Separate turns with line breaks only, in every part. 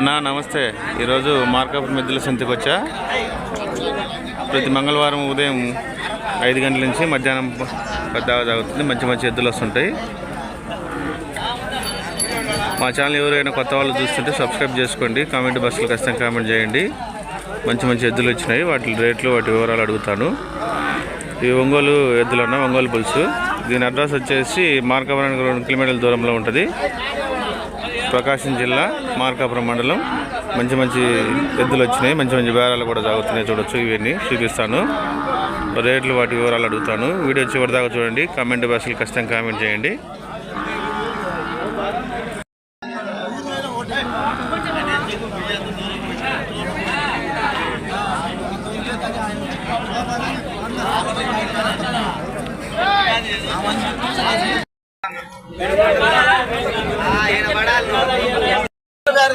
అన్నా నమస్తే. ఈరోజు మార్కాపురం మెద్దుల సంతకి వచ్చా? ప్రతి మంగళవారం ఉదయం ఐదు గంటల నుంచి మధ్యాహ్నం పెద్ద జరుగుతుంది. మంచి మంచి ఎద్దులు వస్తుంటాయి. మా ఛానల్ ఎవరైనా కొత్త వాళ్ళు చూస్తుంటే సబ్స్క్రైబ్ చేసుకోండి. కామెంట్ బాక్స్లో ఖచ్చితంగా కామెంట్ చేయండి. మంచి మంచి ఎద్దులు వచ్చినాయి. వాటి రేట్లు వాటి వివరాలు అడుగుతాను. ఇవి ఒంగోలు ఎద్దులు అన్న ఒంగోలు పులుసు. దీని అడ్రస్ వచ్చేసి మార్కాపురానికి రెండు కిలోమీటర్ల దూరంలో ఉంటుంది. ప్రకాశం జిల్లా మార్కాపురం మండలం. మంచి మంచి ఎద్దులు వచ్చినాయి. మంచి మంచి బేరాలు కూడా సాగుతున్నాయి. చూడొచ్చు ఇవన్నీ చూపిస్తాను. రేట్లు వాటి వివరాలు అడుగుతాను. వీడియో చివరి దాకా చూడండి. కామెంట్ బాక్స్లో ఖచ్చితంగా కామెంట్ చేయండి.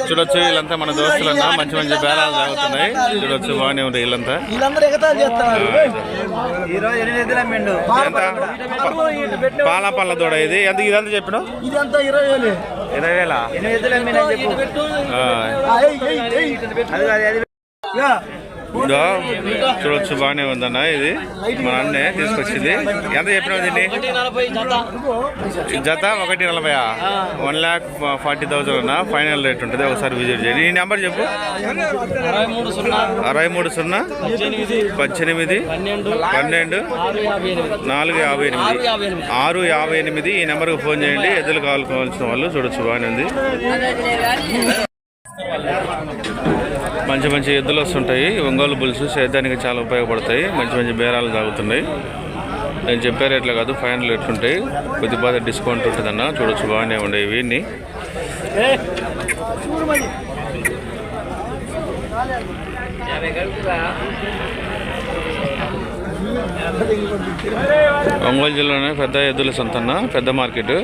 చూడొచ్చు వీళ్ళంతా మన దోస్తులన్నా మంచి మంచి బేరాలు సాగుతున్నాయి చూడొచ్చు బాగానే ఉంటాయి వీళ్ళంతా. పాల పళ్ళ దూడ ఇది. ఎంత ఇదంతా చెప్పిన
ఇదంతా ఇరవై వేలు.
ఇరవై వేల?
ఎనిమిది
ఇదో చూడొచ్చు బాగానే ఉందన్న ఇది. మా అన్నే తీసుకొచ్చింది. ఎంత చెప్పినా దీన్ని? జత ఒకటి నలభై వన్ ల్యాక్ ఫార్టీ థౌసండ్ అన్న. ఫైనల్ రేట్ ఉంటుంది. ఒకసారి విజిట్ చేయండి. ఈ నెంబర్ చెప్పు. అరవై మూడు సున్నా పద్దెనిమిది పన్నెండు నాలుగు యాభై ఎనిమిది. ఆరు యాభై ఎనిమిది. ఈ నెంబర్కి ఫోన్ చేయండి. ఎదురు కావాల్సిన వాళ్ళు చూడొచ్చు బాగానే ఉంది. మంచి మంచి ఎద్దులు వస్తుంటాయి. ఒంగోలు బుల్స్ సేద్యానికి చాలా ఉపయోగపడతాయి. మంచి మంచి బేరాలు తాగుతున్నాయి. నేను చెప్పే రేట్లు కాదు ఫైనల్ రేట్లు ఉంటాయి. కొద్దిపాటి డిస్కౌంట్ ఉంటుందన్న. చూడొచ్చు బాగానే ఉండే వీన్ని ఒంగోలు జిల్లాలోనే పెద్ద ఎద్దుల సొంతన్న పెద్ద మార్కెట్.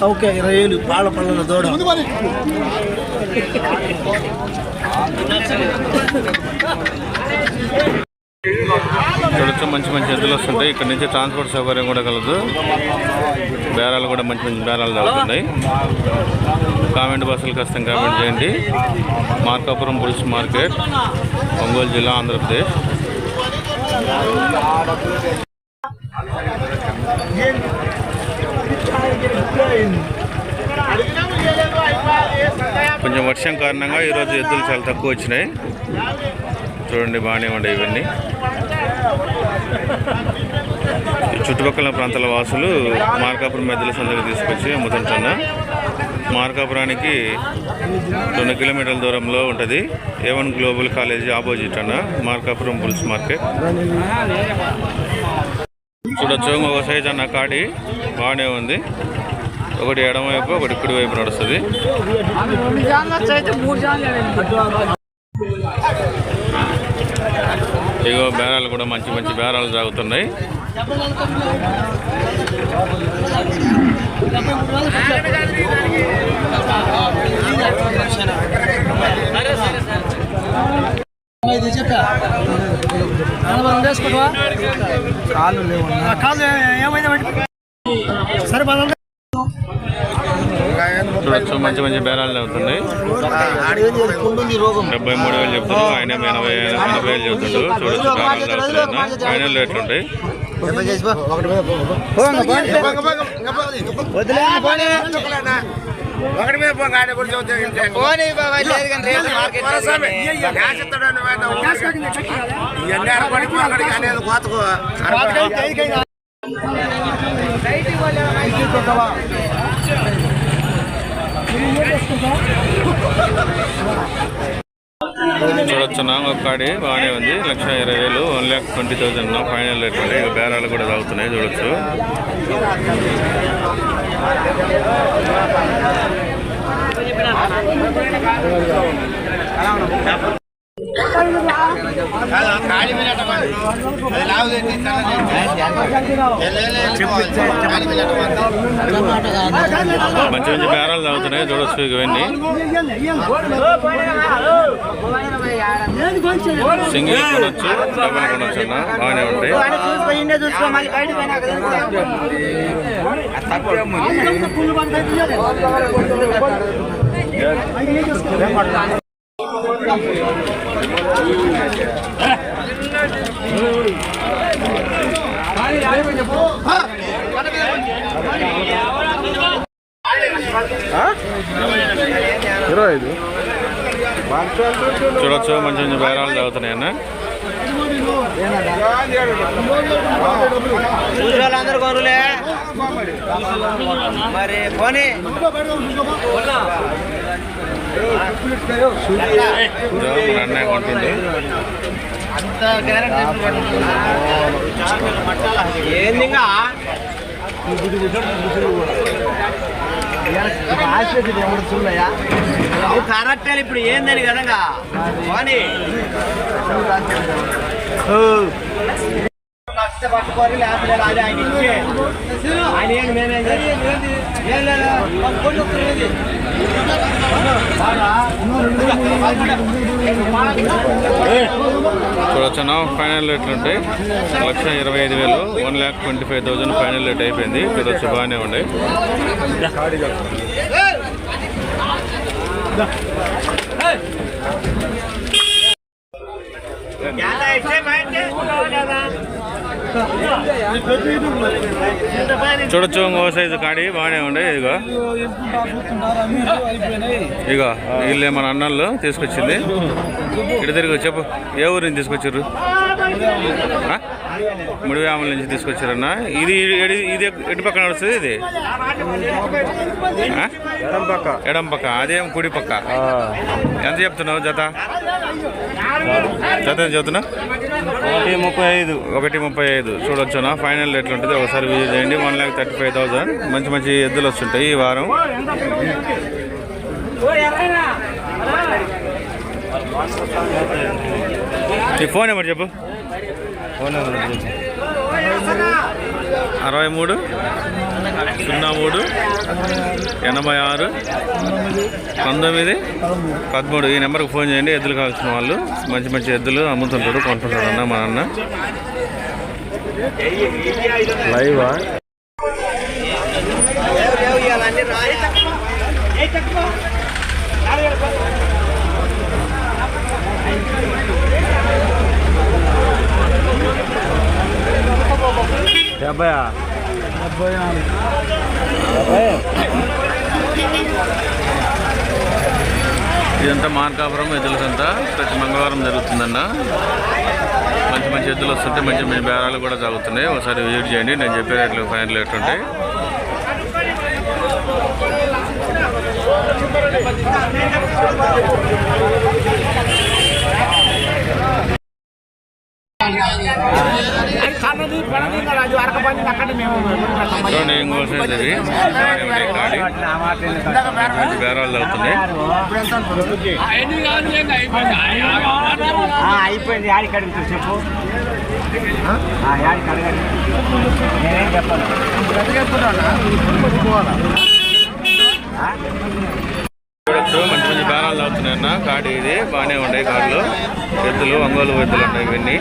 సౌఖ్య ఇరవై వేలు పాల పళ్ళ దూడ
చూడొచ్చు మంచి మంచి ఎద్దులు వస్తుంటాయి. ఇక్కడ నుంచి ట్రాన్స్పోర్ట్ సౌకర్యం కూడా కలదు. బేరాలు కూడా మంచి మంచి బేరాలు తాగుతున్నాయి కామెంట్ బస్సులు ఖచ్చితంగా కామెంట్ చేయండి. మార్కాపురం బుల్స్ మార్కెట్ ఒంగోలు జిల్లా ఆంధ్రప్రదేశ్. కొంచెం వర్షం కారణంగా ఈరోజు ఎద్దులు చాలా తక్కువ వచ్చినాయి. చూడండి బాగానే ఉండే ఇవన్నీ. చుట్టుపక్కల ప్రాంతాల వాసులు మార్కాపురం మెద్దల సందుకు తీసుకొచ్చి అమ్ముతుంటున్నా మార్కాపురానికి రెండు కిలోమీటర్ల దూరంలో ఉంటుంది. ఏవన్ గ్లోబల్ కాలేజీ ఆపోజిట్ అన్న మార్కాపురం బుల్స్ మార్కెట్. చూడొచ్చు ఒక సైజ్ అన్న కాడి. బాగానే ఉంది. ఒకటి ఎడమవైపు ఒకటి కుడి వైపు నడుస్తుంది. ఇగో బేరాలు కూడా మంచి మంచి బేరాలు సాగుతున్నాయి.
కాళ్ళు
ఏమైంది? సరే
చూడొచ్చు మంచి మంచి బేరాలు అవుతున్నాయి డెబ్బై మూడు వేలు చెప్తున్నారు ఆయన ఎనభై ఎనభై వేలు చెప్తుండ్రు చూడొచ్చు బేరాలు ఫైనల్ రేట్లు ఉంటాయి
ఒకటి మీద ఆడ పోనీ బాబా లేదు కానీ మార్కెట్ ఇవన్నీ అక్కడికి అనేది కోతకు
చూడొచ్చు నా ఒక కాడి బాగానే ఉంది. లక్ష ఇరవై వేలు one lakh twenty thousand final rate ఉంటాయి ఇక బేరాలు కూడా తాగుతున్నాయి చూడొచ్చు. మంచి మంచి బేరాలు తాగుతున్నాయి. చూడొచ్చు ఇవన్నీ సింగిల్ కొనొచ్చు డబుల్ కొనొచ్చు అన్న. బాగానే ఉంటాయి చూడొచ్చు మంచి మంచి బేరాలు తాగుతున్నాయి అన్న.
చూసేవాళ్ళందరూ కొనులే మరి పోనీ. అంత ఏంది ఇంకా నువ్వు కరెక్ట్ ఇప్పుడు ఏందని కదగా లేకపోతే ఆయన ఇచ్చే ఆయన ఏం లేదు
చూడొచ్చు అన్న ఫైనల్ రేట్లు ఉంటాయి. లక్ష ఇరవై ఐదు వేలు one lakh twenty five thousand final rate అయిపోయింది చూడొచ్చు బాగానే ఉన్నాయి. చూడొచ్చు ఇంకో సైజు కాడి బాగానే ఉండే ఇదిగో. ఇగో వీళ్ళే మన అన్నలు తీసుకొచ్చింది. ఇటు తిరిగి చెప్పు. ఏ ఊరిని తీసుకొచ్చారు తీసుకొచ్చారు ముడివేమల నుంచి తీసుకొచ్చారన్న? ఇది ఎడి- ఇది ఎటు పక్క నడుస్తుంది ఇది? ఆ? ఎడం పక్క అదేం కుడి పక్క. ఎంత చెప్తున్నావు జత? జత చెప్తున్నా ఒకటి ముప్పై ఐదు. ఒకటి ముప్పై ఐదు. చూడొచ్చునా? ఫైనల్ రేట్లు ఉంటుంది. ఒకసారి విజిట్ చేయండి. One lakh thirty five thousand. మంచి మంచి ఎద్దులు వస్తుంటాయి ఈ వారం. ఈ ఫోన్ నెంబర్ చెప్పు. అరవై మూడు. సున్నా మూడు. ఎనభై ఆరు. పంతొమ్మిది. పదమూడు. ఈ నెంబర్కి ఫోన్ చేయండి ఎద్దులు కావాల్సిన వాళ్ళు. మంచి మంచి ఎద్దులు అమ్ముతుంటారు కొంటుంటారు అన్న మా అన్న. లైవా?
డెబ్బై
ఇదంతా మార్కాపురం ఎద్దులకంతా. ప్రతి మంగళవారం జరుగుతుందన్న. మంచి మంచి ఎద్దులు వస్తుంటే మంచి మంచి బేరాలు కూడా జరుగుతున్నాయి ఒకసారి విజిట్ చేయండి. నేను చెప్పే రేట్లు ఫైనల్ రేట్లు ఉంటాయి. చూడండి ఇంకో సైజ్ ఇది మంచి బేరాలు
అయిపోయింది యాడికి అడుగుతూ చెప్పు యాడికి అడగండి నేనేం చెప్పాను
చూడొచ్చు మంచి మంచి బేరాలు అవుతున్నాయన్న కాడి ఇది బాగానే ఉన్నాయి కార్లు ఎద్దులు ఒంగోలు ఎద్దులు ఉన్నాయి ఇవన్నీ.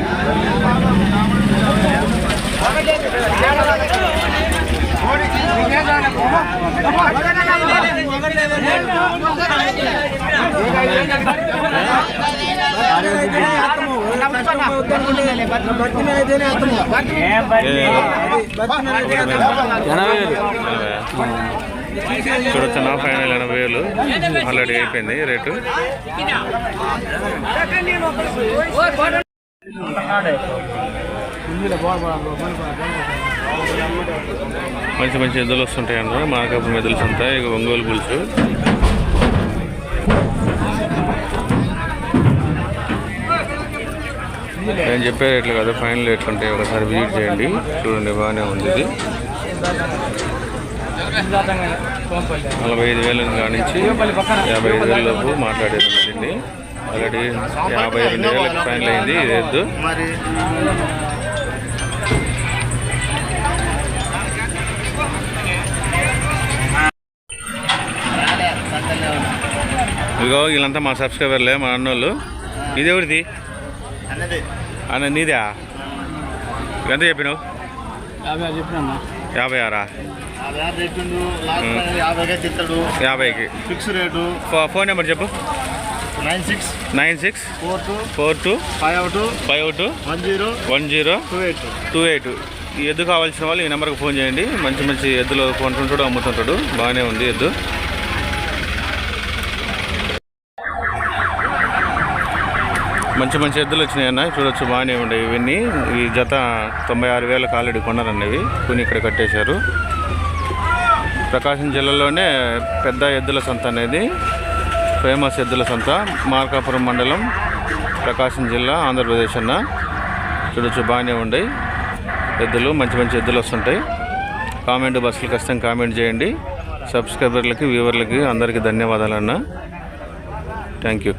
ఎనభై చూడొచ్చు నా ఫైనల్ ఎనభై వేలు ఆల్రెడీ అయిపోయింది రేటు. మంచి మంచి ఎద్దులు వస్తుంటాయి అన్న మార్కప్ మెదలు ఉంటాయి ఇక ఒంగోలు పులుసు. నేను చెప్పే రేట్లు కదా ఫైనల్ రేట్లు ఉంటాయి. ఒకసారి విజిట్ చేయండి. చూడండి బాగానే ఉంది ఇది. నలభై ఐదు వేల కానించి యాభై ఐదు వేల లోపు మాట్లాడేది దీన్ని ఆల్రెడీ యాభై రెండు వేలకు ఫైనల్ అయింది ఇది ఎద్దు
మరి
ఇగో వీళ్ళంతా మా సబ్స్క్రైబర్లే మా అన్నోళ్ళు. ఇది ఎవరిది?
అన్నది.
అన్న నీదా? ఎంత చెప్పినావు?
యాభై
ఆరా? యాభైకి
ఫిక్స్ రేటు.
ఫోన్ నెంబర్ చెప్పు.
Nine six
nine six
four two
four two
five two
five two
one zero
one zero
two eight
two eight. ఈ ఎద్దు కావాల్సిన వాళ్ళు ఈ నెంబర్కి ఫోన్ చేయండి. మంచి మంచి ఎద్దులు కొంటుంటాడు అమ్ముతుంటాడు. బాగానే ఉంది ఎద్దు. మంచి మంచి ఎద్దులు వచ్చినాయి అన్న. చూడొచ్చు బాగానే ఉండేవి ఇవన్నీ. ఈ జత తొంభై ఆరు వేలకు ఆల్రెడీ కొన్నారన్నవి. కొని ఇక్కడ కట్టేశారు. ప్రకాశం జిల్లాలోనే పెద్ద ఎద్దుల సంత అనేది. ఫేమస్ ఎద్దుల సంత. మార్కాపురం మండలం ప్రకాశం జిల్లా ఆంధ్రప్రదేశ్ అన్న. చూడొచ్చు బాగానే ఉండయి ఎద్దులు. మంచి మంచి ఎద్దులు వస్తుంటాయి. కామెంట్ బస్సులు కష్టం కామెంట్ చేయండి. సబ్స్క్రైబర్లకి వ్యూవర్లకి అందరికీ ధన్యవాదాలన్నా థ్యాంక్ యూ